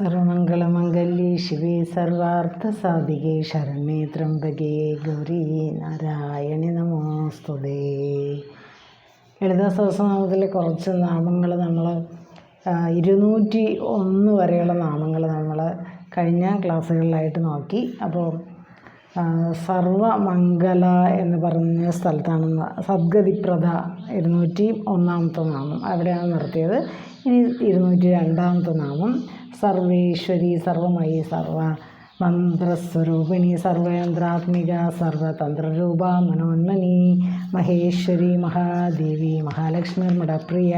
സർവമംഗളമംഗല്യേ ശിവേ സർവാർത്ഥസാധികേ ശരണേ ത്രംബകേ ഗൗരി നാരായണി നമോസ്തുതേ. ലളിതാ സഹസ്രനാമത്തിലെ കുറച്ച് നാമങ്ങൾ നമ്മൾ ഇരുന്നൂറ്റി ഒന്ന് വരെയുള്ള നാമങ്ങൾ നമ്മൾ കഴിഞ്ഞ ക്ലാസ്സുകളിലായിട്ട് നോക്കി. അപ്പോൾ സർവമംഗല എന്ന് പറഞ്ഞ സ്ഥലത്താണ് സദ്ഗതിപ്രദ ഇരുന്നൂറ്റി ഒന്നാമത്തെ നാമം. അവിടെയാണ് നിർത്തിയത്. ഇനി ഇരുന്നൂറ്റി രണ്ടാമത്തെ നാമം. സർവേശ്വരി സർവമയി സർവ മന്ത്രസ്വരൂപിണി സർവേന്ദ്രാത്മിക സർവതന്ത്രരൂപ മനോന്മനി മഹേശ്വരി മഹാദേവി മഹാലക്ഷ്മി മഠപ്രിയ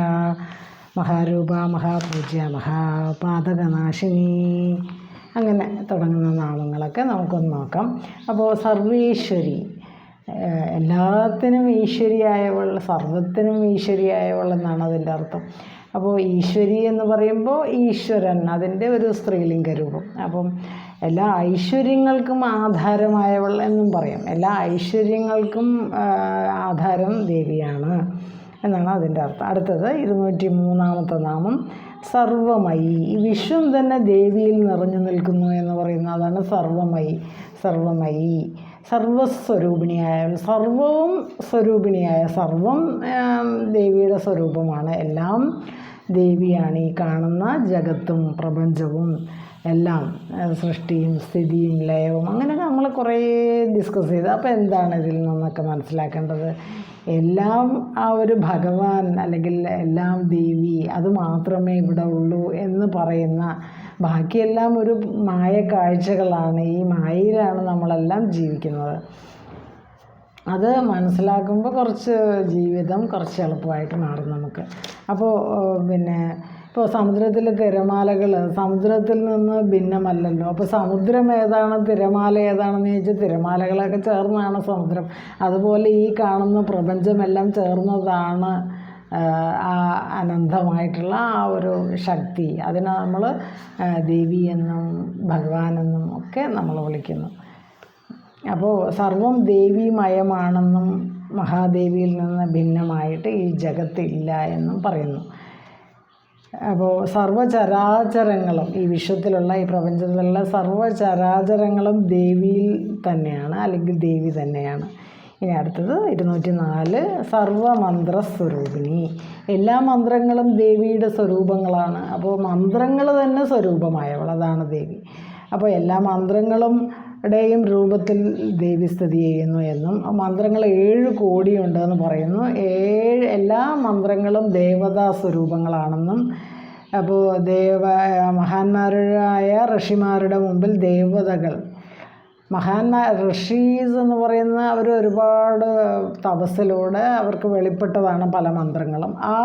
മഹാരൂപ മഹാപൂജ്യ മഹാപാതകനാശിനി. അങ്ങനെ തുടങ്ങുന്ന നാമങ്ങളൊക്കെ നമുക്കൊന്ന് നോക്കാം. അപ്പോൾ സർവീശ്വരി എല്ലാത്തിനും ഈശ്വരിയായവൾ സർവത്തിനും ഈശ്വരിയായവൾ എന്നാണ് അതിന്റെ അർത്ഥം. അപ്പോൾ ഈശ്വരി എന്ന് പറയുമ്പോൾ ഈശ്വരൻ അതിന്റെ ഒരു സ്ത്രീലിംഗ രൂപം. അപ്പം എല്ലാ ഐശ്വര്യങ്ങൾക്കും ആധാരമായവൾ എന്നും പറയാം. എല്ലാ ഐശ്വര്യങ്ങൾക്കും ആധാരം ദേവിയാണ് എന്നാണ് അതിന്റെ അർത്ഥം. അടുത്തത് ഇരുന്നൂറ്റി മൂന്നാമത്തെ നാമം. സർവമയി. ഈ വിശ്വം തന്നെ ദേവിയിൽ നിറഞ്ഞു നിൽക്കുന്നു എന്ന് പറയുന്ന അതാണ് സർവമയി സർവമയി. സർവസ്വരൂപിണിയായ സർവവും സ്വരൂപിണിയായ സർവം ദേവിയുടെ സ്വരൂപമാണ്. എല്ലാം ദേവിയാണ് ഈ കാണുന്ന ജഗത്തും പ്രപഞ്ചവും. എല്ലാം സൃഷ്ടിയും സ്ഥിതിയും ലയവും അങ്ങനെ നമ്മൾ കുറേ ഡിസ്കസ് ചെയ്തു. അപ്പോൾ എന്താണ് ഇതിൽ നിന്നൊക്കെ മനസ്സിലാക്കേണ്ടത്? എല്ലാം ആ ഒരു ഭഗവാൻ അല്ലെങ്കിൽ എല്ലാം ദേവി അത് മാത്രമേ ഇവിടെ ഉള്ളൂ എന്ന് പറയുന്ന ബാക്കിയെല്ലാം ഒരു മായ കാഴ്ചകളാണ്. ഈ മായയിലാണ് നമ്മളെല്ലാം ജീവിക്കുന്നത്. അത് മനസ്സിലാക്കുമ്പോൾ കുറച്ച് ജീവിതം കുറച്ച് എളുപ്പമായിട്ട് മാറും നമുക്ക്. അപ്പോൾ പിന്നെ ഇപ്പോൾ സമുദ്രത്തിലെ തിരമാലകൾ സമുദ്രത്തിൽ നിന്ന് ഭിന്നമല്ലല്ലോ. അപ്പോൾ സമുദ്രം ഏതാണ്? തിരമാല ഏതാണെന്ന് ചോദിച്ചാൽ തിരമാലകളൊക്കെ ചേർന്നാണ് സമുദ്രം. അതുപോലെ ഈ കാണുന്ന പ്രപഞ്ചമെല്ലാം ചേർന്നതാണ് ആ അനന്തമായിട്ടുള്ള ആ ഒരു ശക്തി. അതിനെ നമ്മൾ ദേവി എന്നും ഭഗവാനെന്നും ഒക്കെ നമ്മൾ വിളിക്കുന്നു. അപ്പോൾ സർവം ദേവീമയമാണെന്നും മഹാദേവിയിൽ നിന്ന് ഭിന്നമായിട്ട് ഈ ജഗത്തില്ല എന്നും പറയുന്നു. അപ്പോൾ സർവചരാചരങ്ങളും ഈ വിശ്വത്തിലുള്ള ഈ പ്രപഞ്ചത്തിലുള്ള സർവചരാചരങ്ങളും ദേവിയിൽ തന്നെയാണ് അല്ലെങ്കിൽ ദേവി തന്നെയാണ്. ഇനി അടുത്തത് ഇരുന്നൂറ്റി നാല് സർവമന്ത്ര സ്വരൂപിണി എല്ലാ മന്ത്രങ്ങളും ദേവിയുടെ സ്വരൂപങ്ങളാണ്. അപ്പോൾ മന്ത്രങ്ങൾ തന്നെ സ്വരൂപമായവൾ അതാണ് ദേവി. അപ്പോൾ എല്ലാ മന്ത്രങ്ങളും ടെയും രൂപത്തിൽ ദേവി സ്ഥിതി ചെയ്യുന്നു എന്നും മന്ത്രങ്ങൾ ഏഴ് കോടിയുണ്ടെന്ന് പറയുന്നു. ഏഴ് എല്ലാ മന്ത്രങ്ങളും ദേവതാ സ്വരൂപങ്ങളാണെന്നും അപ്പോൾ ദേവ മഹാന്മാരായ ഋഷിമാരുടെ മുമ്പിൽ ദേവതകൾ മഹാന്മാർ ഋഷീസ് എന്ന് പറയുന്ന അവർ ഒരുപാട് തപസ്സിലൂടെ അവർക്ക് വെളിപ്പെട്ടതാണ് പല മന്ത്രങ്ങളും. ആ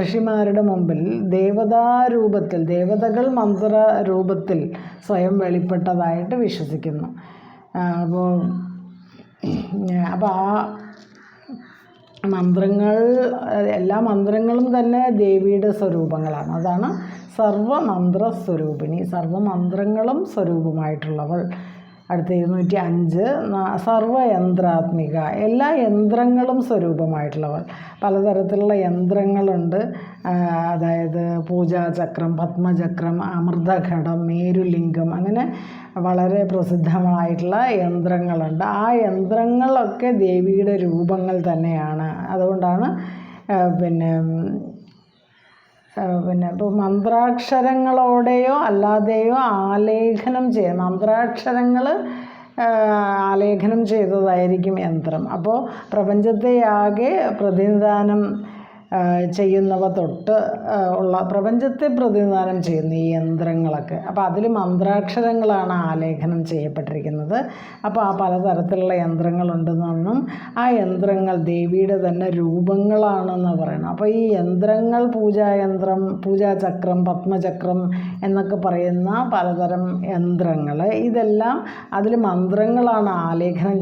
ഋഷിമാരുടെ മുമ്പിൽ ദേവതാരൂപത്തിൽ ദേവതകൾ മന്ത്ര രൂപത്തിൽ സ്വയം വെളിപ്പെട്ടതായിട്ട് വിശ്വസിക്കുന്നു. അപ്പോൾ അപ്പോൾ ആ മന്ത്രങ്ങൾ എല്ലാ മന്ത്രങ്ങളും തന്നെ ദേവിയുടെ സ്വരൂപങ്ങളാണ്. അതാണ് സർവമന്ത്ര സ്വരൂപിണി സർവമന്ത്രങ്ങളും സ്വരൂപമായിട്ടുള്ളവൾ. അടുത്ത ഇരുന്നൂറ്റി അഞ്ച് സർവയന്ത്രാത്മിക എല്ലാ യന്ത്രങ്ങളും സ്വരൂപമായിട്ടുള്ളവൾ പലതരത്തിലുള്ള യന്ത്രങ്ങളുണ്ട്. അതായത് പൂജാചക്രം പത്മചക്രം അമൃതഘടം മേരുലിംഗം അങ്ങനെ വളരെ പ്രസിദ്ധമായിട്ടുള്ള യന്ത്രങ്ങളുണ്ട്. ആ യന്ത്രങ്ങളൊക്കെ ദേവിയുടെ രൂപങ്ങൾ തന്നെയാണ്. അതുകൊണ്ടാണ് പിന്നെ പിന്നെ ഇപ്പോൾ മന്ത്രാക്ഷരങ്ങളോടെയോ അല്ലാതെയോ ആലേഖനം ചെയ്യ മന്ത്രാക്ഷരങ്ങൾ ആലേഖനം ചെയ്തതായിരിക്കും യന്ത്രം. അപ്പോൾ പ്രപഞ്ചത്തെ ആകെ പ്രതിനിധാനം ചെയ്യുന്നവ തൊട്ട് ഉള്ള പ്രപഞ്ചത്തെ പ്രതിനിധാനം ചെയ്യുന്ന ഈ യന്ത്രങ്ങളൊക്കെ. അപ്പോൾ അതിൽ മന്ത്രാക്ഷരങ്ങളാണ് ആലേഖനം ചെയ്യപ്പെട്ടിരിക്കുന്നത്. അപ്പോൾ ആ പലതരത്തിലുള്ള യന്ത്രങ്ങളുണ്ടെന്നും ആ യന്ത്രങ്ങൾ ദേവിയുടെ തന്നെ രൂപങ്ങളാണെന്ന് പറയണം അപ്പോൾ ഈ യന്ത്രങ്ങൾ പൂജായന്ത്രം പൂജാചക്രം പത്മചക്രം എന്നൊക്കെ പറയുന്ന പലതരം യന്ത്രങ്ങൾ ഇതെല്ലാം അതിൽ മന്ത്രങ്ങളാണ് ആലേഖനം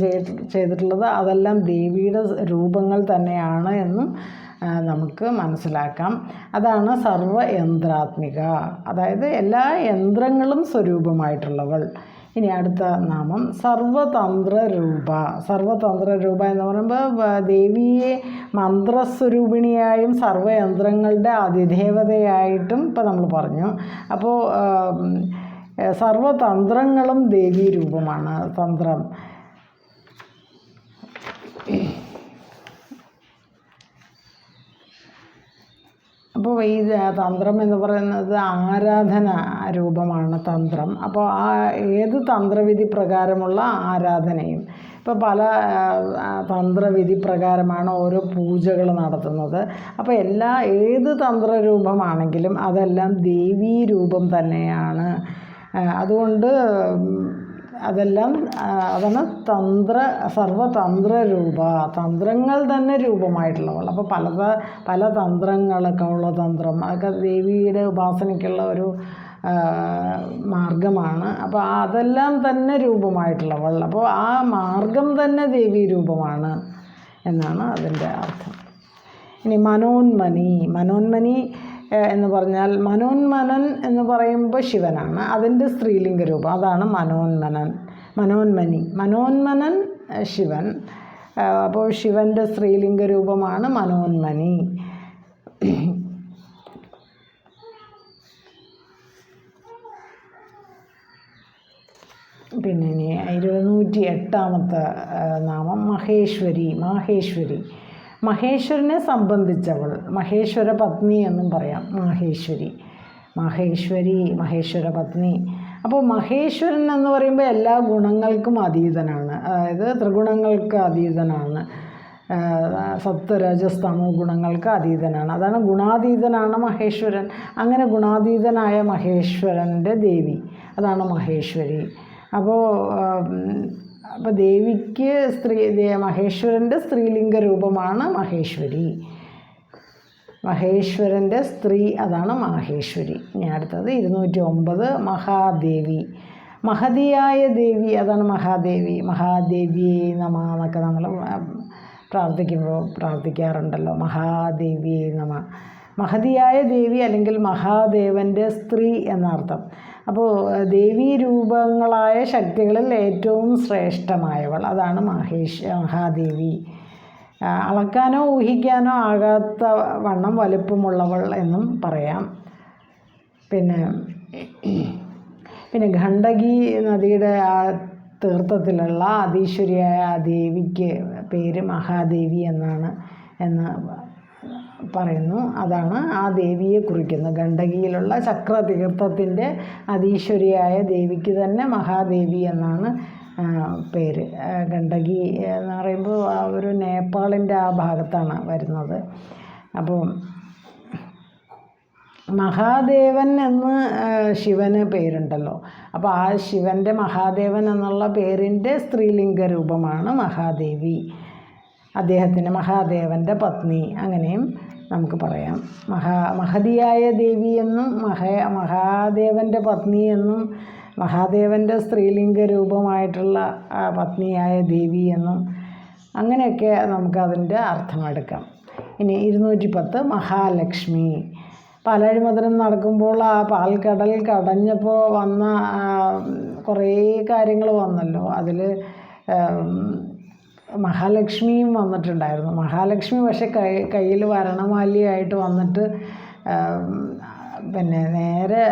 ചെയ്തിട്ടുള്ളത്. അതെല്ലാം ദേവിയുടെ രൂപങ്ങൾ തന്നെയാണ് എന്നും നമുക്ക് മനസ്സിലാക്കാം. അതാണ് സർവ യന്ത്രാത്മിക അതായത് എല്ലാ യന്ത്രങ്ങളും സ്വരൂപമായിട്ടുള്ളവൾ. ഇനി അടുത്ത നാമം സർവതന്ത്ര രൂപ സർവതന്ത്ര രൂപ എന്ന് പറയുമ്പോൾ ദേവിയെ മന്ത്രസ്വരൂപിണിയായും സർവയന്ത്രങ്ങളുടെ അതിദേവതയായിട്ടും ഇപ്പം നമ്മൾ പറഞ്ഞു. അപ്പോൾ സർവതന്ത്രങ്ങളും ദേവീ രൂപമാണ് തന്ത്രം. അപ്പോൾ ഈ തന്ത്രം എന്ന് പറയുന്നത് ആരാധന രൂപമാണ് തന്ത്രം. അപ്പോൾ ആ ഏത് തന്ത്രവിധി പ്രകാരമുള്ള ആരാധനയും ഇപ്പോൾ പല തന്ത്രവിധി പ്രകാരമാണ് ഓരോ പൂജകൾ നടത്തുന്നത്. അപ്പോൾ എല്ലാ ഏത് തന്ത്രരൂപമാണെങ്കിലും അതെല്ലാം ദേവീ രൂപം തന്നെയാണ് അതുകൊണ്ട് അതെല്ലാം അതാണ് തന്ത്ര സർവതന്ത്ര രൂപ. തന്ത്രങ്ങൾ തന്നെ രൂപമായിട്ടുള്ളവൾ. അപ്പോൾ പല പല തന്ത്രങ്ങളൊക്കെ ഉള്ള തന്ത്രം. അതൊക്കെ ദേവിയുടെ ഉപാസനയ്ക്കുള്ള ഒരു മാർഗമാണ്. അപ്പോൾ അതെല്ലാം തന്നെ രൂപമായിട്ടുള്ളവൾ. അപ്പോൾ ആ മാർഗം തന്നെ ദേവി രൂപമാണ് എന്നാണ് അതിന്റെ അർത്ഥം. ഇനി മനോന്മനി. മനോന്മനി എന്ന് പറഞ്ഞാൽ മനോന്മനൻ എന്ന് പറയുമ്പോൾ ശിവനാണ്. അതിന്റെ സ്ത്രീലിംഗ രൂപം അതാണ് മനോന്മനൻ മനോന്മനി. മനോന്മനൻ ശിവൻ. അപ്പോൾ ശിവന്റെ സ്ത്രീലിംഗ രൂപമാണ് മനോന്മനി. പിന്നെ ഇരുന്നൂറ്റി എട്ടാമത്തെ നാമം മഹേശ്വരി. മാഹേശ്വരി. മഹേശ്വരനെ സംബന്ധിച്ചവൾ മഹേശ്വര പത്നി എന്നും പറയാം മഹേശ്വരി. മഹേശ്വരി മഹേശ്വര പത്നി അപ്പോൾ മഹേശ്വരൻ എന്ന് പറയുമ്പോൾ എല്ലാ ഗുണങ്ങൾക്കും അതീതനാണ്. അതായത് ത്രിഗുണങ്ങൾക്ക് അതീതനാണ്. സപ്തരജസ്തമോ ഗുണങ്ങൾക്ക് അതീതനാണ്. അതാണ് ഗുണാതീതനാണ് മഹേശ്വരൻ. അങ്ങനെ ഗുണാതീതനായ മഹേശ്വരന്റെ ദേവി. അതാണ് മഹേശ്വരി. അപ്പോൾ അപ്പോൾ ദേവിക്ക് സ്ത്രീ മഹേശ്വരന്റെ സ്ത്രീലിംഗ രൂപമാണ് മഹേശ്വരി. മഹേശ്വരന്റെ സ്ത്രീ അതാണ് മഹേശ്വരി. ഇനി അടുത്തത് ഇരുന്നൂറ്റി ഒമ്പത് മഹാദേവി. മഹതിയായ ദേവി അതാണ് മഹാദേവി. മഹാദേവിയെ നമ എന്നൊക്കെ നമ്മൾ പ്രാർത്ഥിക്കുമ്പോൾ പ്രാർത്ഥിക്കാറുണ്ടല്ലോ. മഹാദേവിയെ നമ. മഹതിയായ ദേവി അല്ലെങ്കിൽ മഹാദേവന്റെ സ്ത്രീ എന്നർത്ഥം. അപ്പോൾ ദേവീ രൂപങ്ങളായ ശക്തികളിൽ ഏറ്റവും ശ്രേഷ്ഠമായവൾ. അതാണ് മഹേഷ് മഹാദേവി. അളക്കാനോ ഊഹിക്കാനോ ആകാത്ത വണ്ണം വലുപ്പമുള്ളവൾ എന്നും പറയാം. പിന്നെ പിന്നെ ഖണ്ഡകി നദിയുടെ ആ തീർത്ഥത്തിലുള്ള അതീശ്വരിയായ ആ ദേവിക്ക് പേര് മഹാദേവി എന്നാണ് എന്ന് പറയുന്നു. അതാണ് ആ ദേവിയെ കുറിക്കുന്നത്. ഗണ്ഡകിയിലുള്ള ചക്രതീർത്ഥത്തിന്റെ അതീശ്വരിയായ ദേവിക്ക് തന്നെ മഹാദേവി എന്നാണ് പേര്. ഗണ്ഡകി എന്ന് പറയുമ്പോൾ ആ ഒരു നേപ്പാളിന്റെ ആ ഭാഗത്താണ് വരുന്നത്. അപ്പോൾ മഹാദേവൻ എന്ന് ശിവന് പേരുണ്ടല്ലോ. അപ്പോൾ ആ ശിവന്റെ മഹാദേവൻ എന്നുള്ള പേരിന്റെ സ്ത്രീലിംഗ രൂപമാണ് മഹാദേവി. അദ്ദേഹത്തിന്റെ മഹാദേവന്റെ പത്നി. അങ്ങനെയും നമുക്ക് പറയാം. മഹാ മഹതിയായ ദേവി എന്നും മഹ മഹാദേവന്റെ പത്നി എന്നും മഹാദേവന്റെ സ്ത്രീലിംഗ രൂപമായിട്ടുള്ള പത്നിയായ ദേവി എന്നും അങ്ങനെയൊക്കെ നമുക്കതിന്റെ അർത്ഥമെടുക്കാം ഇനി ഇരുന്നൂറ്റി പത്ത് മഹാലക്ഷ്മി. പാലാഴിമധുരം നടക്കുമ്പോൾ ആ പാൽക്കടൽ കടഞ്ഞപ്പോൾ വന്ന കുറേ കാര്യങ്ങൾ വന്നല്ലോ. അതിൽ മഹാലക്ഷ്മിയും വന്നിട്ടുണ്ടായിരുന്നു. മഹാലക്ഷ്മി പക്ഷെ കൈ കയ്യിൽ വരണമാലിയായിട്ട് വന്നിട്ട് പിന്നെ നേരെ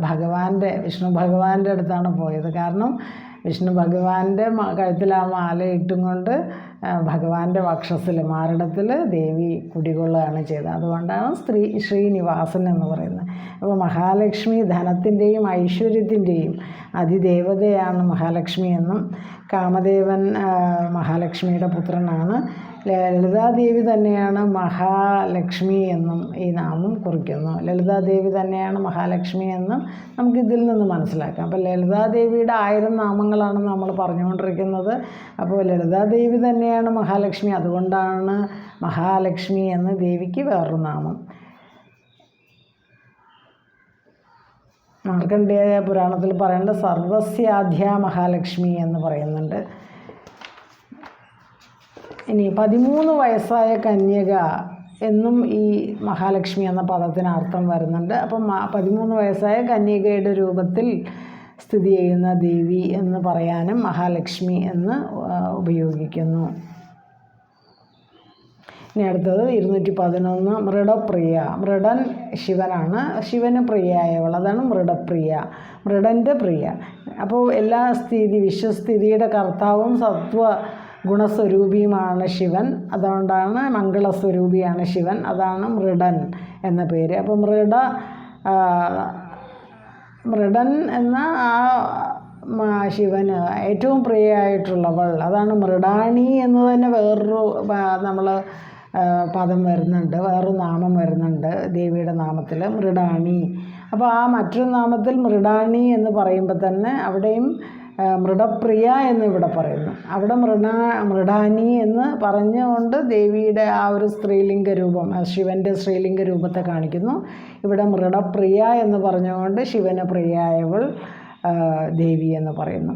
ഭഗവാന്റെ വിഷ്ണു ഭഗവാന്റെ അടുത്താണ് പോയത്. കാരണം വിഷ്ണു ഭഗവാന്റെ കഴുത്തിൽ ആ മാല ഇട്ടും കൊണ്ട് ഭഗവാന്റെ വക്ഷസ്സിൽ മാറിടത്തിൽ ദേവി കുടികൊള്ളുകയാണ് ചെയ്തത്. അതുകൊണ്ടാണ് സ്ത്രീ ശ്രീനിവാസൻ എന്ന് പറയുന്നത്. അപ്പോൾ മഹാലക്ഷ്മി ധനത്തിന്റെയും ഐശ്വര്യത്തിന്റെയും അതിദേവതയാണ് മഹാലക്ഷ്മി എന്നും കാമദേവൻ മഹാലക്ഷ്മിയുടെ പുത്രനാണ്. ലളിതാദേവി തന്നെയാണ് മഹാലക്ഷ്മി എന്നും ഈ നാമം കുറിക്കുന്നു. ലളിതാദേവി തന്നെയാണ് മഹാലക്ഷ്മി എന്നും നമുക്ക് ഇതിൽ നിന്ന് മനസ്സിലാക്കാം. അപ്പോൾ ലളിതാദേവിയുടെ ആയിരം നാമങ്ങളാണ് നമ്മൾ പറഞ്ഞുകൊണ്ടിരിക്കുന്നത്. അപ്പോൾ ലളിതാദേവി തന്നെയാണ് മഹാലക്ഷ്മി. അതുകൊണ്ടാണ് മഹാലക്ഷ്മി എന്ന ദേവിക്ക് വേറൊരു നാമം. മാർക്കണ്ഡേയ പുരാണത്തിൽ പറയേണ്ട സർവസ്യാധ്യ മഹാലക്ഷ്മി എന്ന് പറയുന്നുണ്ട്. ഇനി പതിമൂന്ന് വയസ്സായ കന്യക എന്നും ഈ മഹാലക്ഷ്മി എന്ന പദത്തിന് അർത്ഥം വരുന്നുണ്ട്. അപ്പം പതിമൂന്ന് വയസ്സായ കന്യകയുടെ രൂപത്തിൽ സ്ഥിതി ചെയ്യുന്ന ദേവി എന്ന് പറയാനും മഹാലക്ഷ്മി എന്ന് ഉപയോഗിക്കുന്നു. ഇനി അടുത്തത് ഇരുന്നൂറ്റി പതിനൊന്ന് മൃഡപ്രിയ. മൃഡൻ ശിവനാണ്. ശിവന് പ്രിയയായവൾ. അതാണ് മൃഡപ്രിയ. മൃഡന്റെ പ്രിയ. അപ്പോൾ എല്ലാ സ്ഥിതി വിശ്വസ്ഥിതിയുടെ കർത്താവും സത്വ ഗുണസ്വരൂപിയുമാണ് ശിവൻ. അതുകൊണ്ടാണ് മംഗളസ്വരൂപിയാണ് ശിവൻ. അതാണ് മൃഡൻ എന്ന പേര്. അപ്പോൾ മൃഡ മൃഡൻ എന്ന ആ ശിവന് ഏറ്റവും പ്രിയയായിട്ടുള്ളവൾ അതാണ് മൃഡാണി എന്ന് തന്നെ വേറൊരു നമ്മൾ പദം വരുന്നുണ്ട്. വേറൊരു നാമം വരുന്നുണ്ട് ദേവിയുടെ നാമത്തിൽ മൃഡാണി. അപ്പോൾ ആ മറ്റൊരു നാമത്തിൽ മൃഡാണി എന്ന് പറയുമ്പോൾ തന്നെ അവിടെയും മൃഡപ്രിയ എന്ന് ഇവിടെ പറയുന്നു. അവിടെ മൃണ മൃഡാനി എന്ന് പറഞ്ഞുകൊണ്ട് ദേവിയുടെ ആ ഒരു സ്ത്രീലിംഗ രൂപം ശിവന്റെ സ്ത്രീലിംഗ രൂപത്തെ കാണിക്കുന്നു. ഇവിടെ മൃഡപ്രിയ എന്ന് പറഞ്ഞുകൊണ്ട് ശിവന് പ്രിയായവൾ ദേവി എന്ന് പറയുന്നു.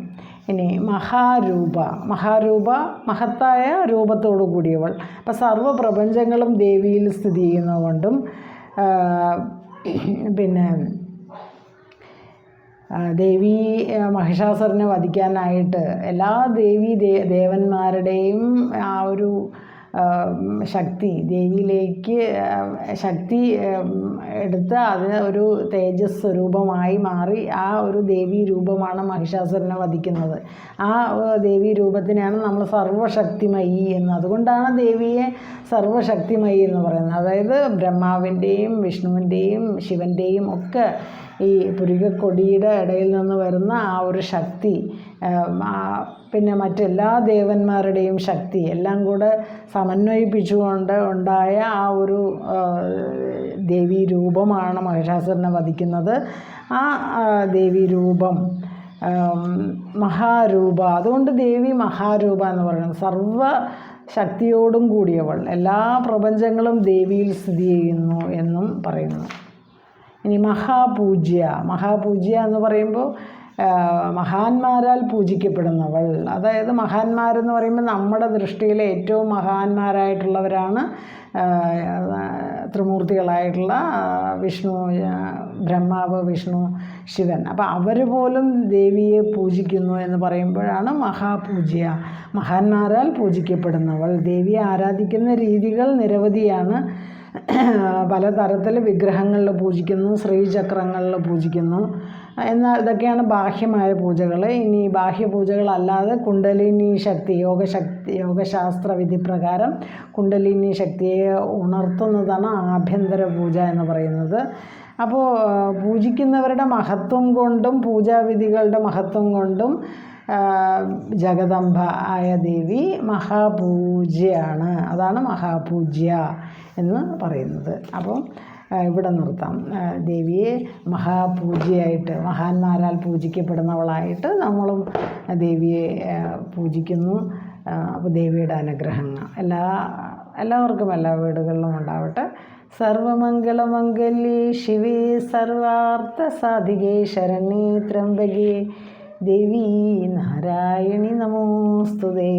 ഇനി മഹാരൂപ മഹാരൂപ മഹത്തായ രൂപത്തോടു കൂടിയവൾ. അപ്പം സർവപ്രപഞ്ചങ്ങളും ദേവിയിൽ സ്ഥിതി ചെയ്യുന്നതുകൊണ്ടും പിന്നെ ദേവി മഹിഷാസുരനെ വധിക്കാനായിട്ട് എല്ലാ ദേവി ദേവന്മാരുടെയും ആ ഒരു ശക്തി ദേവിയിലേക്ക് ശക്തി എടുത്ത് അത് ഒരു തേജസ് സ്വരൂപമായി മാറി ആ ഒരു ദേവീ രൂപമാണ് മഹിഷാസുരനെ വധിക്കുന്നത്. ആ ദേവി രൂപത്തിനെയാണ് നമ്മൾ സർവശക്തിമയി എന്ന്. അതുകൊണ്ടാണ് ദേവിയെ സർവശക്തിമയി എന്ന് പറയുന്നത്. അതായത് ബ്രഹ്മാവിന്റെയും വിഷ്ണുവിന്റെയും ശിവന്റെയും ഒക്കെ ഈ പുരികക്കൊടിയുടെ ഇടയിൽ നിന്ന് വരുന്ന ആ ഒരു ശക്തി പിന്നെ മറ്റെല്ലാ ദേവന്മാരുടെയും ശക്തി എല്ലാം കൂടെ സമന്വയിപ്പിച്ചുകൊണ്ട് ഉണ്ടായ ആ ഒരു ദേവീ രൂപമാണ് മഹിഷാസുരനെ വധിക്കുന്നത്. ആ ദേവി രൂപം മഹാരൂപ. അതുകൊണ്ട് ദേവി മഹാരൂപ എന്ന് പറയുന്നത് സർവ ശക്തിയോടും കൂടിയവൾ. എല്ലാ പ്രപഞ്ചങ്ങളും ദേവിയിൽ സ്ഥിതി ചെയ്യുന്നു എന്നും പറയുന്നു. ഇനി മഹാപൂജ്യ. മഹാപൂജ്യ എന്ന് പറയുമ്പോൾ മഹാന്മാരാൽ പൂജിക്കപ്പെടുന്നവൾ. അതായത് മഹാന്മാരെന്ന് പറയുമ്പോൾ നമ്മുടെ ദൃഷ്ടിയിൽ ഏറ്റവും മഹാന്മാരായിട്ടുള്ളവരാണ് ത്രിമൂർത്തികളായിട്ടുള്ള വിഷ്ണു ബ്രഹ്മാവ് വിഷ്ണു ശിവൻ. അപ്പോൾ അവർ പോലും ദേവിയെ പൂജിക്കുന്നു എന്ന് പറയുമ്പോഴാണ് മഹാപൂജ്യ മഹാന്മാരാൽ പൂജിക്കപ്പെടുന്നവൾ. ദേവിയെ ആരാധിക്കുന്ന രീതികൾ നിരവധിയാണ്. പലതരത്തിൽ വിഗ്രഹങ്ങളിൽ പൂജിക്കുന്നു ശ്രീചക്രങ്ങളിൽ പൂജിക്കുന്നു. എന്നാൽ ഇതൊക്കെയാണ് ബാഹ്യമായ പൂജകൾ ഇനി ബാഹ്യ പൂജകളല്ലാതെ കുണ്ടലിനി ശക്തി യോഗശക്തി യോഗശാസ്ത്ര വിധി പ്രകാരം കുണ്ടലിനി ശക്തിയെ ഉണർത്തുന്നതാണ് ആഭ്യന്തര പൂജ എന്ന് പറയുന്നത്. അപ്പോൾ പൂജിക്കുന്നവരുടെ മഹത്വം കൊണ്ടും പൂജാവിധികളുടെ മഹത്വം കൊണ്ടും ജഗദംബ ആയ ദേവി മഹാപൂജയാണ്. അതാണ് മഹാപൂജ്യ എന്ന് പറയുന്നത്. അപ്പോൾ ആ, ഇവിടെ നിർത്താം. ദേവിയെ മഹാപൂജയായിട്ട് മഹാന്മാരാൽ പൂജിക്കപ്പെടുന്നവളായിട്ട് നമ്മളും ദേവിയെ പൂജിക്കുന്നു. അപ്പോൾ ദേവിയുടെ അനുഗ്രഹങ്ങൾ. എല്ലാ എല്ലാവർക്കും എല്ലാ വീടുകളിലും ഉണ്ടാവട്ടെ. സർവമംഗളമംഗല്യേ ശിവേ സർവാർത്ഥ സാധികേ ശരണേ ത്രംബകേ ദേവി നാരായണി നമോസ്തുതേ.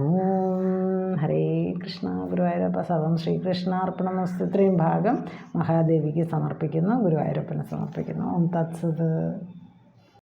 ഓം ഹരേ കൃഷ്ണ ഗുരുവായൂരപ്പ സർവം ശ്രീകൃഷ്ണാർപ്പണമസ്തു ഇത്രയും ഭാഗം മഹാദേവിക്ക് സമർപ്പിക്കുന്നു ഗുരുവായൂരപ്പന് സമർപ്പിക്കുന്നു. ഓം തത്സത്.